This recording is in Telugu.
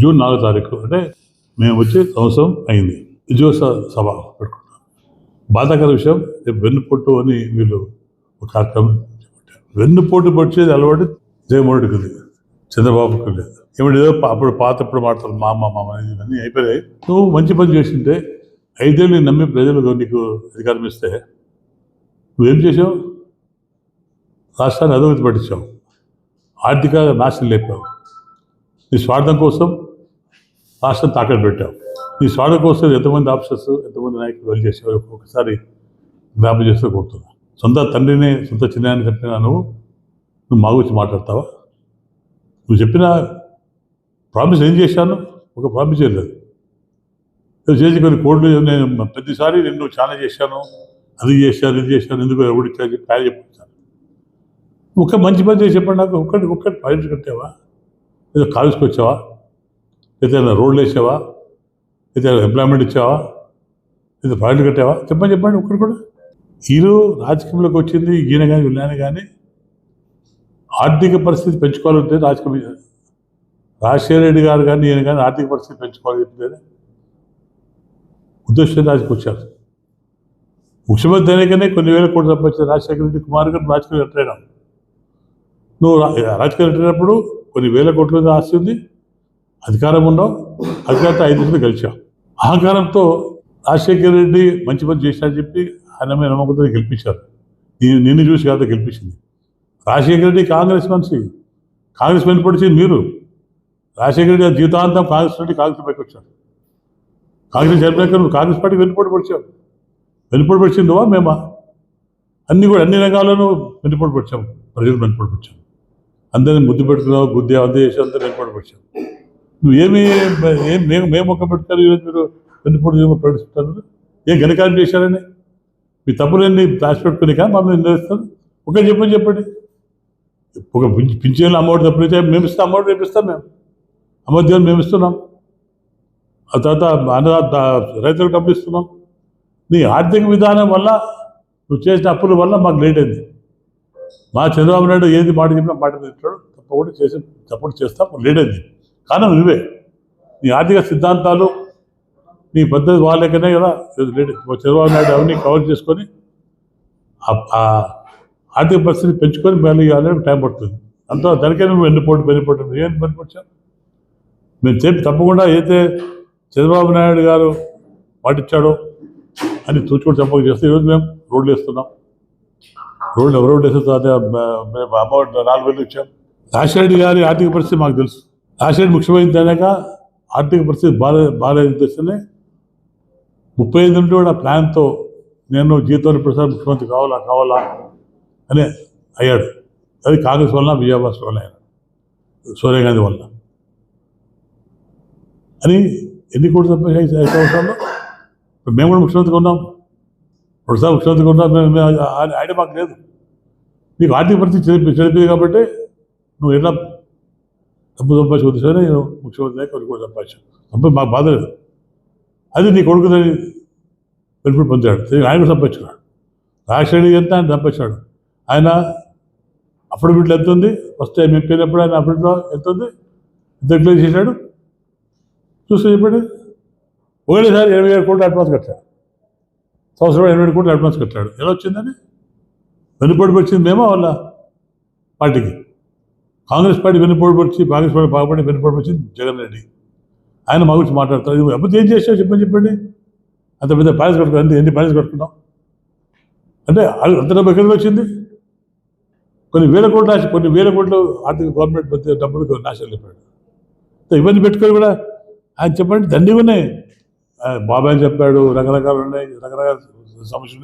జూన్ నాలుగో తారీఖు అంటే మేము వచ్చి సంవత్సరం అయింది. విజయోత్సవ సభ పెట్టుకున్నాం. బాధాకర విషయం వెన్నుపోటు అని వీళ్ళు ఒక కార్యక్రమం చేపట్టారు. వెన్నుపోటు పొడిచేది అలవాటు జగన్మోహన్ ఉంది. చంద్రబాబుకి లేదు ఏమంటే ఏదో అప్పుడు పాత ఎప్పుడు మాట్లాడు మా అమ్మ మామ ఇవన్నీ అయిపోయాయి. నువ్వు మంచి పని చేసింటే ఐదేళ్ళు నమ్మి ప్రజలు నీకు అధికారం ఇస్తే నువ్వేం చేసావు? రాష్ట్రాన్ని అధోగతి పట్టించావు. ఆర్థిక నాశనం లేపావు. నీ స్వార్థం కోసం రాష్ట్రం తాకట్టు పెట్టావు. ఈ స్వాడ కోసం ఎంతమంది ఆఫీసర్స్ ఎంతమంది నాయకులు వెళ్ళి చేసేవారు ఒకసారి జ్ఞాపకం చేస్తూ కోరుతున్నా సొంత తండ్రిని సొంత చిన్నాయని చెప్పినా నువ్వు నువ్వు మా గురించి మాట్లాడతావా? నువ్వు చెప్పిన ప్రామిస్ ఏం చేశాను? ఒక ప్రామిస్ చేయలేదు నువ్వు చేసి కొన్ని కోడ్లు నేను ప్రతిసారి నిన్ను చాలా చేశాను అది చేశాను ఇది చేశాను ఎందుకు ఎవడిచ్చాను చెప్పి ఆయన చెప్పుకుంటాను ఒక మంచి పని చేసి చెప్పండి నాకు. ఒక్కటి ఒక్కటి పాయింట్స్ కట్టావా? ఏదో కాల్చుకొచ్చావా వచ్చావా ఏదైనా రోడ్లు వేసావా? ఏదైనా ఎంప్లాయ్మెంట్ ఇచ్చావా? ఏదైనా పాయింట్ కట్టావా? చెప్పండి చెప్పండి ఒక్కటి కూడా. హీరో రాజకీయంలోకి వచ్చింది ఈయన కానీ వీళ్ళని కానీ ఆర్థిక పరిస్థితి పెంచుకోవాలంటే రాజకీయ రాజశేఖర రెడ్డి గారు కానీ ఈయన కానీ ఆర్థిక పరిస్థితి పెంచుకోవాలని చెప్తే ఉద్దేశం రాజకీయ వచ్చారు. ముఖ్యమంత్రి అయినాకనే కొన్ని వేల కోట్లు సంపాదించిన రాజశేఖర రెడ్డి కుమార్ గారు రాజకీయ రిటైర్ నువ్వు రాజకీయ రిటైర్ అయినప్పుడు కొన్ని వేల కోట్ల ఆస్తి ఉంది అధికారం ఉన్నావు అధికారంతో ఐదు మంది గెలిచావు అహంకారంతో రాజశేఖర్ రెడ్డి మంచి పని చేశాడని చెప్పి ఆయన మీద నమ్మకంతో గెలిపించారు. నేను నిన్ను చూసి కాదు గెలిపించింది. రాజశేఖర రెడ్డి కాంగ్రెస్ మనిషి. కాంగ్రెస్ వెనుపడిచింది మీరు. రాజశేఖర రెడ్డి జీవితాంతం కాంగ్రెస్ నుండి కాంగ్రెస్ పైకి వచ్చారు. కాంగ్రెస్ చనిపోయాక కాంగ్రెస్ పార్టీ వెనుపడి పడిచావు వెనుపడి పడిచిందివా మేమా? అన్ని కూడా అన్ని రంగాల్లోనూ వెనుపడి పడిచాము ప్రజలు వెనుపడి పడిచాము అందరిని ముద్దు పెట్టుకున్నావు బుద్ధి అందజేసి చేసి అందరూ వెనుపడి పడిచాం నువ్వు ఏమి ఏం మేము మేము మొక్క పెడతారు ఈరోజు మీరు వెనుపడి ప్రకటిస్తారు? ఏం ఘనకార్యం చేశారని? మీ తప్పులన్నీ దాచిపెట్టుకుని కానీ మమ్మల్ని నిర్ణయిస్తారు ఒకటి చెప్పని చెప్పండి. ఒక పింఛన్లు అమౌంట్ తప్పులైతే మేము ఇస్తాం అమౌంట్ రేపిస్తాం మేము. అమౌంట్ మేము ఇస్తున్నాం. ఆ తర్వాత అన్నదాత రైతులకు డబ్బులు ఇస్తున్నాం. నీ ఆర్థిక విధానం వల్ల నువ్వు చేసిన అప్పుల వల్ల మాకు లేట్ అయింది. మా చంద్రబాబు నాయుడు ఏది మాట చెప్పినా మాట మీద తప్పకుండా చేసి సపోర్ట్ చేస్తాం. లేట్ అయింది. కారణం నువ్వే. నీ ఆర్థిక సిద్ధాంతాలు నీ పద్ధతి వాళ్ళకనే కదా చంద్రబాబు నాయుడు అవన్నీ కవర్ చేసుకొని ఆ- ఆర్థిక పరిస్థితి పెంచుకొని మళ్ళీ ఇవ్వాలని టైం పడుతుంది. అంతా దానికే నువ్వు వెన్నుపోటు వెన్నుపోటు ఏం వెన్నుపోటు మేము చెప్పి తప్పకుండా అయితే చంద్రబాబు నాయుడు గారు పాటించాడో అని చూచుకొని చెప్పక చేస్తే. ఈరోజు మేము రోడ్లు వేస్తున్నాం. రోడ్లు ఎవరు రోడ్లు వేస్తే అదే మేము అమౌంట్ నాలుగు వేలు ఇచ్చాం. రాజశేఖర్ గారి ఆర్థిక పరిస్థితి మాకు తెలుసు. యాసిడ్ ముఖ్యమైనది అయినాక ఆర్థిక పరిస్థితి బాగా బాగాలేదు తెలిస్తేనే ముప్పై ఐదు నుండి కూడా ప్లాన్తో నేను జీవితంలో ప్రసాద్ ముఖ్యమంత్రి కావాలా కావాలా అని అయ్యాడు. అది కాంగ్రెస్ వల్ల విజయభాస్ వలన ఆయన సోనియా గాంధీ వల్ల అని ఎన్ని కోట్లు తప్ప సంవత్సరాల్లో మేము కూడా ముఖ్యమంత్రిగా ఉన్నాం. ప్రసాద్ ముఖ్యమంత్రిగా ఉన్నాం. మేము ఆయన ఐడియా మాకు లేదు. నీకు ఆర్థిక పరిస్థితి చెడిపి చెడిపోయింది కాబట్టి నువ్వు ఎట్లా డబ్బు సంపాదించి సరే నేను ముఖ్యమంత్రి కొన్ని కోట్లు సంపాదించాను. సంపా మాకు బాధ లేదు. అది నీ కొడుకుదని బెనిఫిట్ పొందాడు. ఆయన కూడా సంపాదించున్నాడు రాజశేఖర్ ఎంత ఆయన సంపాదించాడు ఆయన అఫిడవిట్లు ఎంత ఉంది? ఫస్ట్ టైం ఎంపీనప్పుడు ఆయన అఫిడవిట్లో ఎంత ఉంది? ఎంత క్లియర్ చేశాడు? చూస్తే చెప్పండి. ఒకటేసారి ఇరవై ఏడు కోట్లు అడ్వాన్స్ కట్టాడు. సంవత్సరం ఎనభై ఏడు కోట్లు అడ్వాన్స్ కట్టాడు. ఎలా వచ్చిందని వెనుపడి వచ్చింది మేమో వాళ్ళ పార్టీకి. కాంగ్రెస్ పార్టీ వెనుపడి వచ్చి కాంగ్రెస్ పార్టీ బాగుపడి వెనుపడి వచ్చింది జగన్ రెడ్డి. ఆయన మా గురించి మాట్లాడతారు. ఇది అభివృద్ధి ఏం చేసావు చెప్పని చెప్పండి. అంత పెద్ద ప్యాలెస్ కట్టుకున్నాం ఎన్ని ప్యాలెస్ కట్టుకున్నాం? అంటే అది అంత డబ్బు ఎక్కడికి వచ్చింది? కొన్ని వేల కోట్లు నాశ కొన్ని వేల కోట్లు ఆర్థిక గవర్నమెంట్ మధ్య డబ్బులు నాశనం చెప్పాడు సో ఇవన్నీ పెట్టుకొని కూడా ఆయన చెప్పండి దండిగా ఉన్నాయి. బాబాయ్ చెప్పాడు రకరకాలు ఉన్నాయి రకరకాల సమస్యలు ఉన్నాయి.